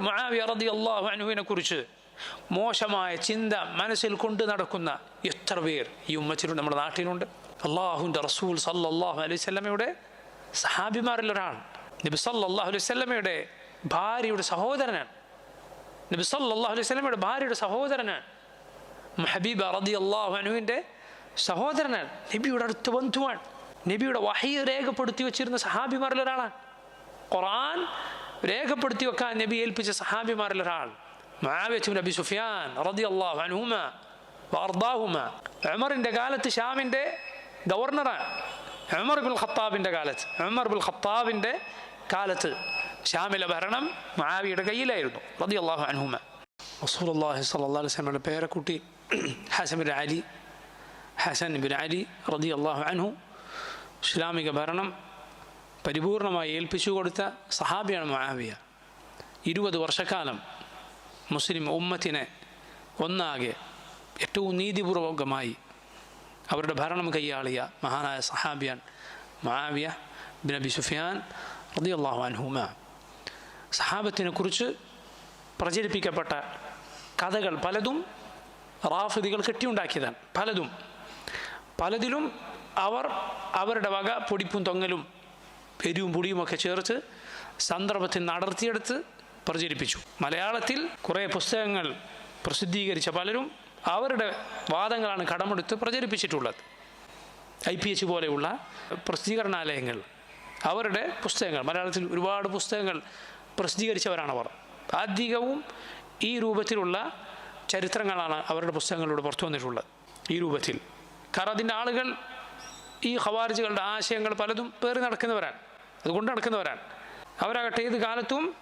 മുആവിയ റളിയല്ലാഹു അൻഹുവിനെ കുറിച്ച് മോശമായ ചിന്ത മനസ്സിൽ കൊണ്ട് നടക്കുന്ന എത്ര പേർ ഈ ഉമ്മച്ചിലുണ്ട് നമ്മുടെ നാട്ടിലുണ്ട്. അള്ളാഹുവിന്റെ റസൂൽ സല്ലാഹു അലൈവല്ലമയുടെ സഹാബിമാരിൽ ഒരാൾ. നബി സല്ലല്ലാഹു അലൈഹി സ്വല്ലമയുടെ ഭാര്യയുടെ സഹോദരനാണ്. നബി സല്ലല്ലാഹു അലൈഹി സ്വല്ലമയുടെ ഭാര്യയുടെ സഹോദരനാണ്. ഹബീബ അള്ളാഹു അനുവിന്റെ സഹോദരനാണ്. നബിയുടെ അടുത്ത ബന്ധുവാണ്. നബിയുടെ വഹി രേഖപ്പെടുത്തി വെച്ചിരുന്ന സഹാബിമാരിൽ ഒരാളാണ്. ഖുർആൻ രേഖപ്പെടുത്തി വെക്കാൻ നബി ഏൽപ്പിച്ച സഹാബിമാരിൽ ഒരാൾ മുആവിയത്ത് നബി സുഫിയാൻ റളിയല്ലാഹു അൻഹുമ വാർദാഹുമ ഉമറിൻ്റെ കാലത്ത് ഷാമിൻ്റെ ഗവർണറാണ് ഉമർ ബിൽ ഖത്താബിൻ്റെ കാലത്ത് ഉമർ ബിൽ ഖത്താബിൻ്റെ കാലത്ത് ഷാമിലെ ഭരണം മുആവിയുടെ കയ്യിലായിരുന്നു റളിയല്ലാഹു അൻഹുമ റസൂലുള്ളാഹി സ്വല്ലല്ലാഹു അലൈഹി വസല്ലമയുടെ പേരക്കുട്ടി Hassan bin Ali Hassan bin Ali റളിയല്ലാഹു അൻഹു ഇസ്ലാമിക ഭരണം പരിപൂർണമായി ഏൽപ്പിച്ചു കൊടുത്ത സഹാബിയാണ് മുആവിയ. ഇരുപത് വർഷക്കാലം മുസ്ലിം ഉമ്മത്തിനെ ഒന്നാകെ ഏറ്റവും നീതിപൂർവകമായി അവരുടെ ഭരണം കൈയാളിയ മഹാനായ സഹാബിയാൻ മുആവിയ ബിൻ അബി സുഫിയാൻ റളിയല്ലാഹു അൻഹുമ. സഹാബത്തിനെ കുറിച്ച് പ്രചരിപ്പിക്കപ്പെട്ട കഥകൾ പലതും റാഫിദികൾ കെട്ടിയുണ്ടാക്കിയതാണ്. പലതും. പലതിലും അവർ അവരുടെ വക പൊടിപ്പും തൊങ്ങലും എരിവും പൊടിയുമൊക്കെ ചേർത്ത് സന്ദർഭത്തിൽ നടത്തിയെടുത്ത് പ്രചരിപ്പിച്ചു. മലയാളത്തിൽ കുറേ പുസ്തകങ്ങൾ പ്രസിദ്ധീകരിച്ച പലരും അവരുടെ വാദങ്ങളാണ് കടമെടുത്ത് പ്രചരിപ്പിച്ചിട്ടുള്ളത്. ഐ പി എച്ച് പോലെയുള്ള പ്രസിദ്ധീകരണാലയങ്ങൾ അവരുടെ പുസ്തകങ്ങൾ മലയാളത്തിൽ ഒരുപാട് പുസ്തകങ്ങൾ പ്രസിദ്ധീകരിച്ചവരാണ് അവർ അധികവും ഈ രൂപത്തിലുള്ള ചരിത്രങ്ങളാണ് അവരുടെ പുസ്തകങ്ങളിലൂടെ പുറത്തു വന്നിട്ടുള്ളത്. ഈ രൂപത്തിൽ. കാരണം അതിന്റെ ആളുകൾ ഈ ഖവാരിജുകളുടെ ആശയങ്ങൾ പലതും പേറി നടക്കുന്നവരാണ്. അതുകൊണ്ട് നടക്കുന്നവരാണ്. അവരാകട്ടെ ഏത് കാലത്തും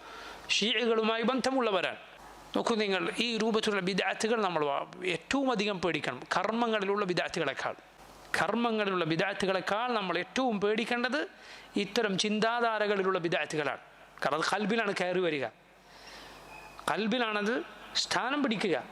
ഷീകളുമായി ബന്ധമുള്ളവരാണ്. നോക്കൂ നിങ്ങൾ ഈ രൂപത്തിലുള്ള വിദ്യാർത്ഥികൾ നമ്മൾ ഏറ്റവും അധികം പേടിക്കണം. കർമ്മങ്ങളിലുള്ള വിദ്യാർത്ഥികളെക്കാൾ കർമ്മങ്ങളിലുള്ള വിദ്യാർത്ഥികളെക്കാൾ നമ്മൾ ഏറ്റവും പേടിക്കേണ്ടത് ഇത്തരം ചിന്താധാരകളിലുള്ള വിദ്യാർത്ഥികളാണ് കാരണം അത് കൽബിലാണ് കയറി വരിക. കൽബിലാണത് സ്ഥാനം പിടിക്കുക.